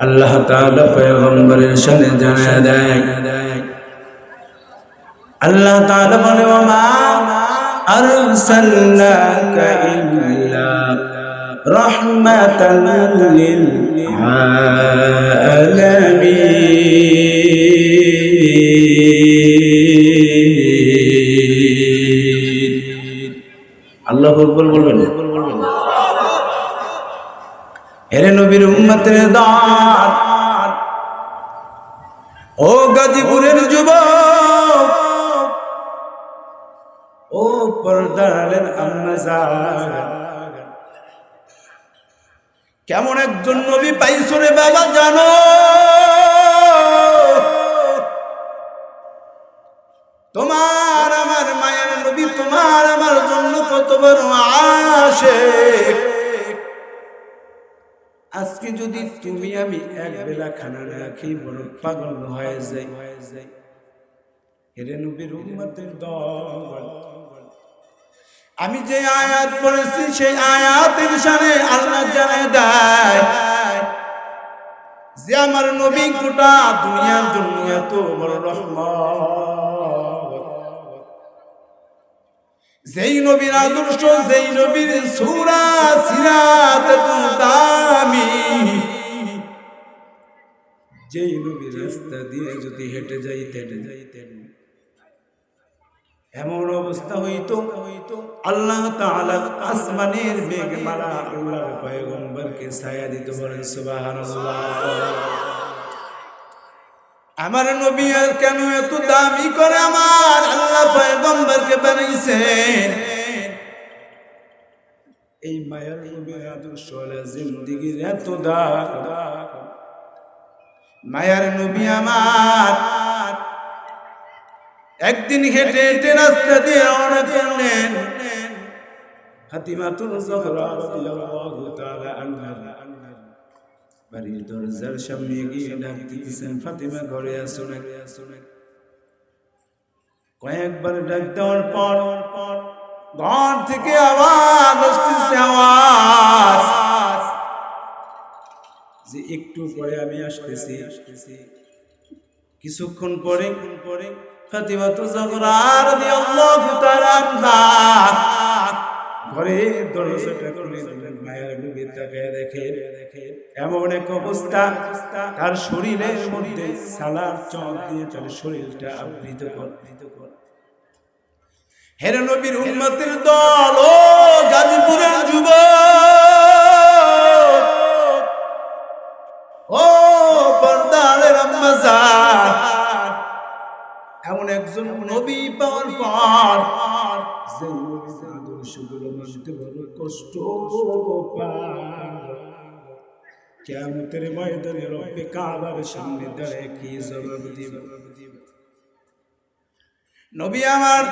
আল্লাহ তাআলা পয়গম্বরের সাথে জানায় দেয় আল্লাহ তাআলা বলে ওমা আরসালনাকা ইল্লা রাহমাতাল লিল আলামিন ও গাজীপুরের যুবক, ও পর্দালের কেমন একজন নবী পাইছো রে বাবা, জানো? তোমার আমার মায়ের নবী, তোমার আমার জন্য কত বড় আসে আজকে যদি তুমি আমি এক বেলা খানা না খেয়ে বড় পাগল হয়ে যাই। হয়ে যাই হেরে নবীর উম্মতের দল। আমি যে আয়াত পড়েছি, সেই আয়াতের সামনে আল্লাহ জানায় দেয় যে আমার নবী গোটা দুনিয়ার জন্য এত বড় রহমত। যেই নবীর আদর্শ, যেই নবীর সুরা সিরাত দামি যেই নবীর রাস্তা দিয়ে যদি হেঁটে যাইতেন যাইতেন এমন অবস্থা হইতো হইতো আল্লাহ তাআলা আসমানের মেঘমালা আল্লাহর পয়গম্বরকে ছায়া দিতে বলেন, সুবহানাল্লাহ। আমার নবী আর কেন এত দামি করে আমার আল্লাহ পয়গম্বরকে বানাইছেন এই মায়ার আদর্শ জিন্দিগির এত দাম মায়ার নবী আমার একদিন হেঁটে হেঁটে রাস্তা দিয়ে রওনা করলেন। ফাতিমাতুল জহরা রাদিয়াল্লাহু তাআলা আনহা। বাড়ির দরজার সামনে গিয়ে ডাক দিতেছেন, ফাতিমা ঘরে আসো না কয়েকবার ডাক দেওয়ার পর ঘর থেকে আওয়াজ। যে একটু পরে আমি আসতেছি। কিছুক্ষণ পরে পরে মায়ের দেখে এমন অবস্থা। তার শরীরের মধ্যে সালার চল দিয়ে তার শরীরটা আবৃত কর হেরে নবীর উন্মতের দল, ও গাজীপুরের যুব ও পর্দালের আম্মাজান এমন একজন নবী পাওয়ার পর যে আদর্শগুলো মানতে বড় কষ্ট কেমতের ময়দানে রব্বে কাবার সামনে দাঁড়ায় কি নবী আমার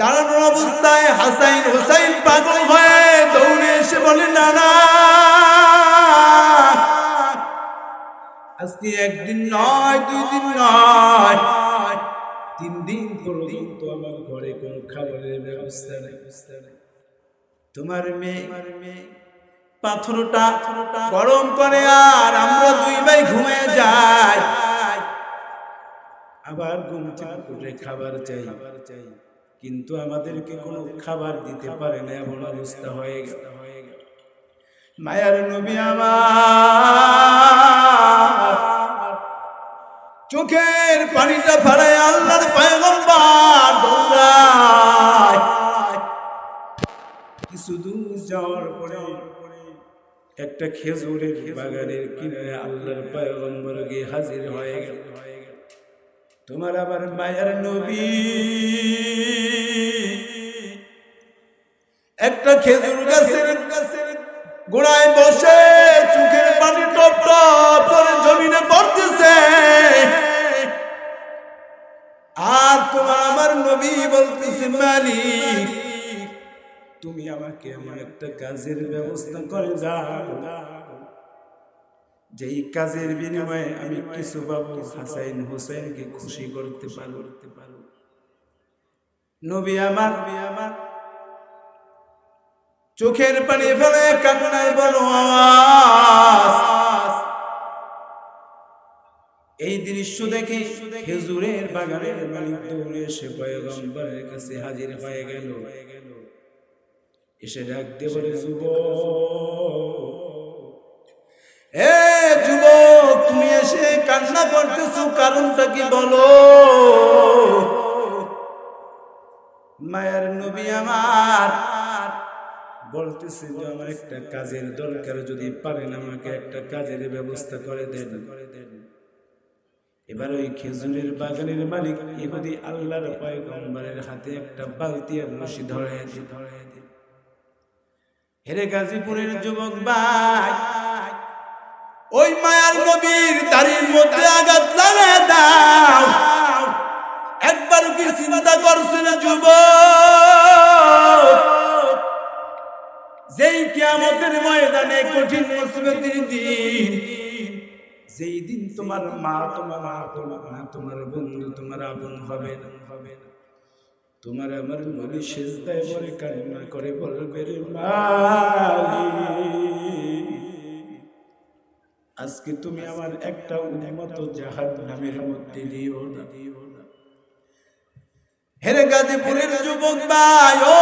দাঁড়ানোর অবস্থায় হাসাইন হোসাইন পাগল হয়ে দৌড়ে এসে বলে না না আজকে একদিন নয়, দুই দিন নয়, তিন দিন পর্যন্ত আমার ঘরে কোনো খাবারের ব্যবস্থা নেই। তোমার মেয়ে পাথরটা গরম করে আর আমরা দুই ভাই ঘুমিয়ে যাই। আবার ঘুম থেকে খাবার চাই চাই। কিন্তু আমাদেরকে কোনো খাবার দিতে পারে না, এমন অবস্থা হয়ে গেল। মায়ার নবী আমার চোখের পানিটা ফাড়ায় আল্লাহর কিছু দূর যাওয়ার পরে একটা খেজুরের বাগানের কিনারে আল্লাহর পয়গম্বর গিয়ে হাজির হয়ে হয়ে গেল। তোমার আবার মায়ের নবী একটা খেজুর গাছের গাছের গোড়ায় বসে চোখের পানি টপ করে জমিনে পড়তেছে। আর তোমার আমার নবী বলতেছে, মালিক, তুমি আমাকে আমার একটা কাজের ব্যবস্থা করে দাও। যেই কাজের বিনিময়ে আমি কিছু পাবো হাসাইন হোসেনকে খুশি করতে পারব নবী আমার নবী আমার চোখের পানি ফেলে কান্নার বড় আওয়াজ। এই দৃশ্য দেখে খেজুরের বাগানের মালিক দৌড়ে এসে পয়গম্বরের কাছে হাজির হয়ে গেল। এসে ডাক দিয়ে বলে যুব এ যুবক, তুমি এসে কান্না করতেছো, কারণটা কি বলো? মায়ের নবী আমার বলতেছে যে, আমার একটা কাজের দরকার, যদি পারেন আমাকে একটা কাজের ব্যবস্থা করে দেন। এবার ওই খেজুরের বাগানের মালিক ইহুদি আল্লাহর পয়গম্বরের হাতে একটা বালতি আর রশি ধরে ধরে হেরে গাজীপুরের যুবক ভাই, ওই মায়ার নবীর দাড়ির মধ্যে আঘাত লাগে দাও। একবার কি চিন্তা করছিল যুবক? কিয়ামতের ময়দানে কঠিন মুসিবতের দিন। যেই দিন তোমার মা, তোমার আপন না তোমার বন্ধু, তোমার আপন হবে হবে তোমার আমার কান্না করে বলবে রে আজকে তুমি আমার একটা জাহান নামের মধ্যে দিও না দিও না। হেরে গাজীপুরের যুবক ভাই, ও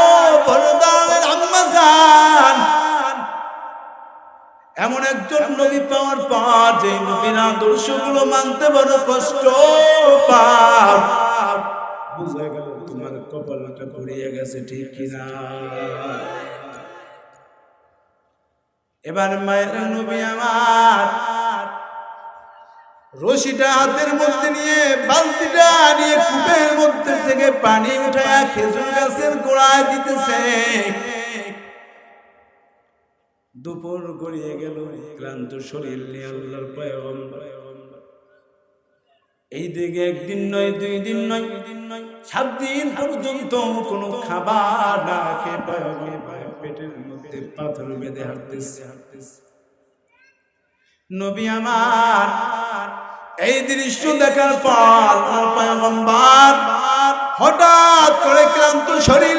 বলদানের আম্মা এমন একজন নবী পাওয়ার পর যে নবীর আদর্শগুলো মানতে বড় কষ্ট পাও বুঝা গেল তোমার কপালটা পড়িয়ে গেছে, ঠিক কিনা? এবার মায়ের নবী আমার রশিটা হাতের মধ্যে নিয়ে, বালতিটা নিয়ে কূপের মধ্যে থেকে পানি উঠায় খেজুর গাছের গোড়ায় দিতেছে। দুপুর গড়িয়ে গেল, ক্লান্ত শরীর নিয়ে আল্লাহর পয়গম্বর। এই দিকে একদিন নয়, দুই দিন নয় দিন নয় সাত দিন পর্যন্ত কোনো খাবার না খেয়ে পয়গম্বর পেটের মধ্যে পাথর বেঁধে হাঁটতেছে। হাঁটতেছে নবী আমার, এই দৃশ্য দেখার পর হঠাৎ করে ক্লান্ত শরীর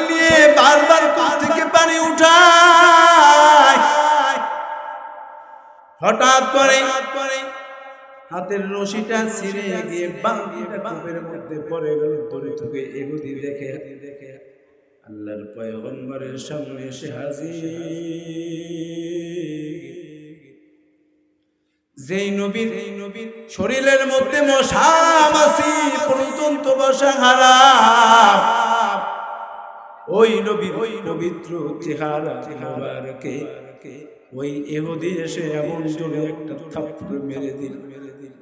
হঠাৎ করে হাতের রশিটা ছিঁড়ে গিয়ে বাঙ্গিটা কূপের মধ্যে পড়ে গেল, দড়ি থেকে এগুদি দেখে দেখে আল্লাহর পয়গম্বরের সামনে এসে হাজির। যেই নবীর এই নবীর শরীরের মধ্যে মশা মাসি পর্যন্ত বসা হারাম। ওই নবীর ওই পবিত্র চেহারা চেহারাকে ওই এহুদি এসে এমন জোরে একটা থাপ্পড় মেরে দিল। মেরে দিল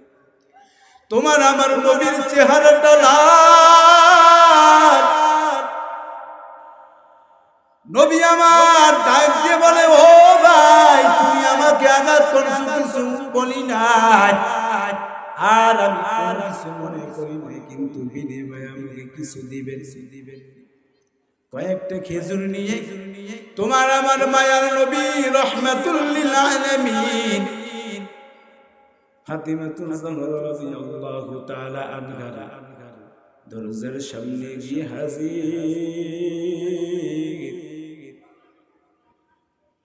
তোমার আমার নবীর চেহারাটা লাল। নবী আমার ডাক দিয়ে বলে, ও ভাই, তুমি আমাকে আঘাত করছ, কিছু বলি নাই। আর আমি আর কিছু মনে করি কিন্তু বিনিময়ে আমাকে কিছু দিবেন দিবেন। কয়েকটা খেজুর নিয়ে তোমার আমার মায়ার নবী রহমাতুল্লিল আলামিন। ফাতিমাতুল জাহরা রাদিয়াল্লাহু তাআলা আনহা দরজার সামনে গিয়ে হাজির।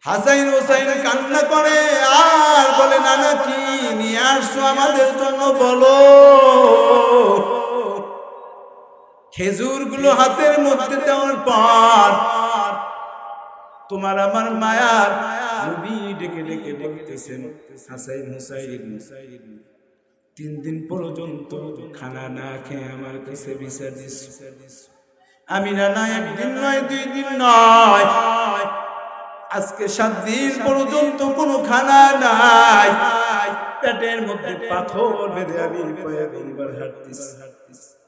হাসাইন হোসাইন কান্না করে, আর বলে, নানা, কি নিয়ে আসছো আমাদের জন্য বলো। খেজুরগুলো হাতের মধ্যে দেওয়ার পর তোমার আমার মায়ার নবী ডেকে ডেকে বলতেছেন, হাসাইন হুসাইন, তিন দিন পর্যন্ত খানা না খেয়ে আমার কাছে বিচার দিস। আমি না না, একদিন নয়, দুই দিন নয়, আজকে সাত দিন পর্যন্ত কোনো খানা নাই। পেটের মধ্যে পাথর বেঁধে আমি পয়গম্বর হাঁটতেছি হাঁটতেছি।